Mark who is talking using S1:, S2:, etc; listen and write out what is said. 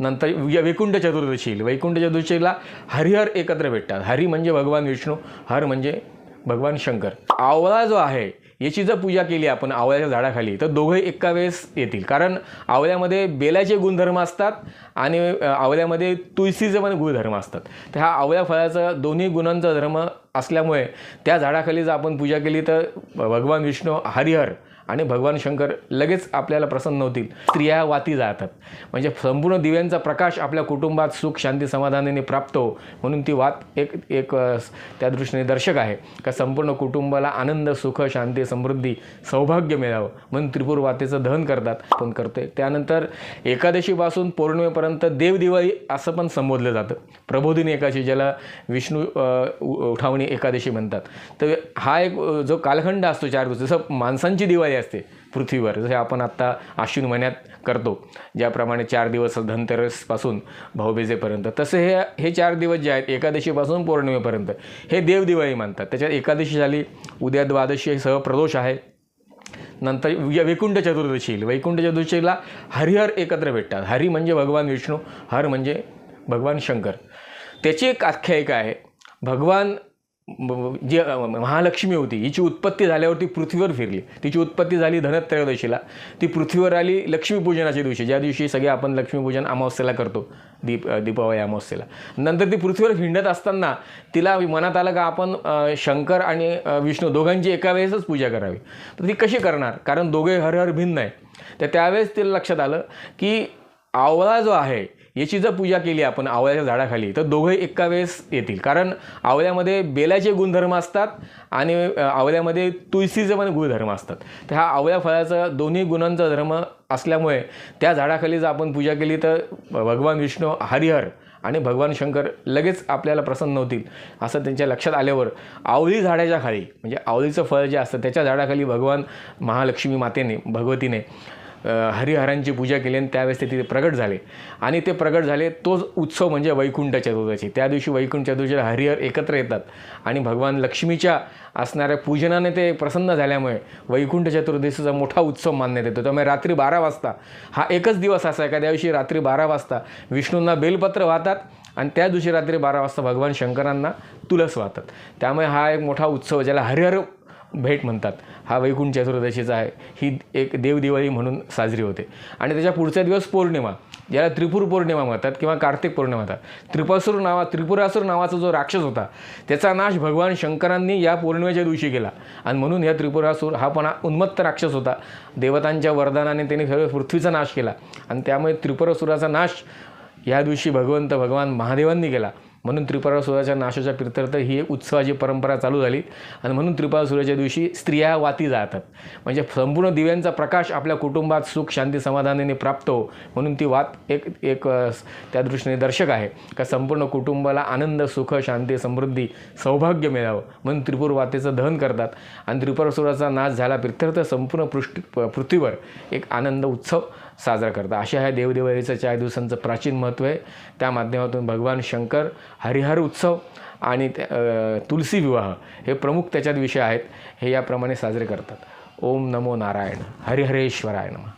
S1: नंतर वैकुंठ चतुर्दशी येईल वैकुंठ चतुर्दशीला हरिहर एकत्र भेटतात. हरी म्हणजे भगवान विष्णू हर म्हणजे भगवान शंकर. आवळा जो आहे याची जर पूजा केली आपण आवळ्याच्या झाडाखाली तर दोघे एका वेळेस येतील. कारण आवळ्यामध्ये बेलाचे गुणधर्म असतात आणि आवळ्यामध्ये तुळशीचे पण गुणधर्म असतात. तर ह्या आवळ्या फळाचा दोन्ही गुणांचा धर्म असल्यामुळे त्या झाडाखाली जर आपण पूजा केली तर भगवान विष्णू हरिहर आणि भगवान शंकर लगेच आपल्याला प्रसन्न होतील. स्त्रिया वाती जातात. म्हणजे संपूर्ण दिव्यांचा प्रकाश आपल्या कुटुंबात सुख शांती समाधानाने प्राप्त हो. म्हणून ती वात एक एक त्या दृष्टीने दर्शक आहे. का संपूर्ण कुटुंबाला आनंद सुख शांती समृद्धी सौभाग्य मिळावं. म्हणून त्रिपुर वातेचं दहन करतात पण करते त्यानंतर एकादशीपासून पौर्णिमेपर्यंत देवदिवाळी असं पण संबोधलं जातं. प्रबोधिनी एकादशी ज्याला विष्णू उ- उठावणी एकादशी म्हणतात. तर हा एक जो कालखंड असतो चार दिवस जसं माणसांची दिवाळी असते पृथ्वीवर जसे आपण आत्ता आश्विन महिन्यात करतो ज्याप्रमाणे चार दिवस धनतेरसपासून भाऊबीजेपर्यंत. तसे हे हे चार दिवस जे आहेत एकादशीपासून पौर्णिमेपर्यंत हे देवदिवाळी मानतात. त्याच्यात एकादशी झाली उद्या द्वादशी सह प्रदोष आहे. नंतर वैकुंठ चतुर्दशी येईल. वैकुंठ चतुर्दशीला हरिहर एकत्र भेटतात. हरी म्हणजे भगवान विष्णू हर म्हणजे भगवान शंकर. त्याची एक आख्यायिका आहे. भगवान जे महालक्ष्मी होती हिची उत्पत्ती झाल्यावरती पृथ्वीवर फिरली. तिची उत्पत्ती झाली धनत्रयोदशीला. ती पृथ्वीवर आली लक्ष्मीपूजनाच्या दिवशी. ज्या दिवशी सगळे आपण लक्ष्मीपूजन अमावस्येला करतो दीप दीपावली अमावस्येला. नंतर ती पृथ्वीवर हिंडत असताना तिला मनात आलं का आपण शंकर आणि विष्णू दोघांची एका वेळेसच पूजा करावी. तर ती कशी करणार? कारण दोघे हर हर भिन्न आहे. तर त्यावेळेस तिला लक्षात आलं की आवळा जो आहे याची जर पूजा केली आपण आवळ्याच्या झाडाखाली तर दोघंही एका वेळेस येतील. कारण आवळ्यामध्ये बेलाचे गुणधर्म असतात आणि आवळ्यामध्ये तुळशीचे पण गुणधर्म असतात. तर ह्या आवळ्या फळाचा दोन्ही गुणांचा धर्म असल्यामुळे त्या झाडाखाली जर आपण पूजा केली तर भगवान विष्णू हरिहर आणि भगवान शंकर लगेच आपल्याला प्रसन्न होतील असं त्यांच्या लक्षात आल्यावर आवळी झाडाच्या खाली म्हणजे आवळीचं फळ जे असतं त्याच्या झाडाखाली भगवान महालक्ष्मी मातेने भगवतीने हरिहरांची पूजा केली आणि त्यावेळेस ते तिथे प्रगट झाले. आणि ते प्रगट झाले तोच उत्सव म्हणजे वैकुंठ चतुर्दशी त्या दिवशी वैकुंठ चतुर्दशीला हरिहर एकत्र येतात आणि भगवान लक्ष्मीच्या असणाऱ्या पूजनाने ते प्रसन्न झाल्यामुळे वैकुंठ चतुर्दशीचा मोठा उत्सव मानण्यात येतो. त्यामुळे रात्री बारा वाजता हा एकच दिवस असा आहे का त्या दिवशी रात्री बारा वाजता विष्णूंना बेलपत्र वाहतात आणि त्या दिवशी रात्री बारा वाजता भगवान शंकरांना तुलस वाहतात. त्यामुळे हा एक मोठा उत्सव ज्याला हरिहर भेट म्हणतात. हा वैकुंठ चतुर्दशीचा आहे. ही एक देवदिवाळी म्हणून साजरी होते. आणि त्याच्या पुढचा दिवस पौर्णिमा ज्याला त्रिपुर पौर्णिमा म्हणतात किंवा कार्तिक पौर्णिमा म्हणतात. त्रिपासुर नावा त्रिपुरासूर नावाचा जो राक्षस होता त्याचा नाश भगवान शंकरांनी या पौर्णिमेच्या दिवशी केला. आणि म्हणून या त्रिपुरासूर हा पण उन्मत्त राक्षस होता. देवतांच्या वरदानाने त्याने सर्व पृथ्वीचा नाश केला. आणि त्यामुळे त्रिपुरासुराचा नाश या दिवशी भगवंत भगवान महादेवांनी केला. म्हणून त्रिपुरासुराच्या नाशाच्या प्रित्यर्थ ही एक उत्सवाची परंपरा चालू झाली. आणि म्हणून त्रिपुरासुराच्या दिवशी स्त्रिया वाती जातात. म्हणजे संपूर्ण दिव्यांचा प्रकाश आपल्या कुटुंबात सुख शांती समाधानाने प्राप्त हो. म्हणून ती वात एक एक त्या दृष्टीने दर्शक आहे. का संपूर्ण कुटुंबाला आनंद सुख शांती समृद्धी सौभाग्य मिळावं. म्हणून त्रिपुर वातेचं दहन करतात. आणि त्रिपुरासुराचा नाश झाला प्रित्यर्थ संपूर्ण पृष्ठ प- पृथ्वीवर एक आनंद उत्सव साजरा करतात. अशा ह्या देवदिवाळीचं चार दिवसांचं प्राचीन महत्त्व आहे. त्या माध्यमातून भगवान शंकर हरिहर उत्सव आणि तुलसी विवाह हे प्रमुख त्याच्यात विषय आहेत. हे याप्रमाणे साजरे करतात. ओम नमो नारायण. हरिहरेश्वराय नमः.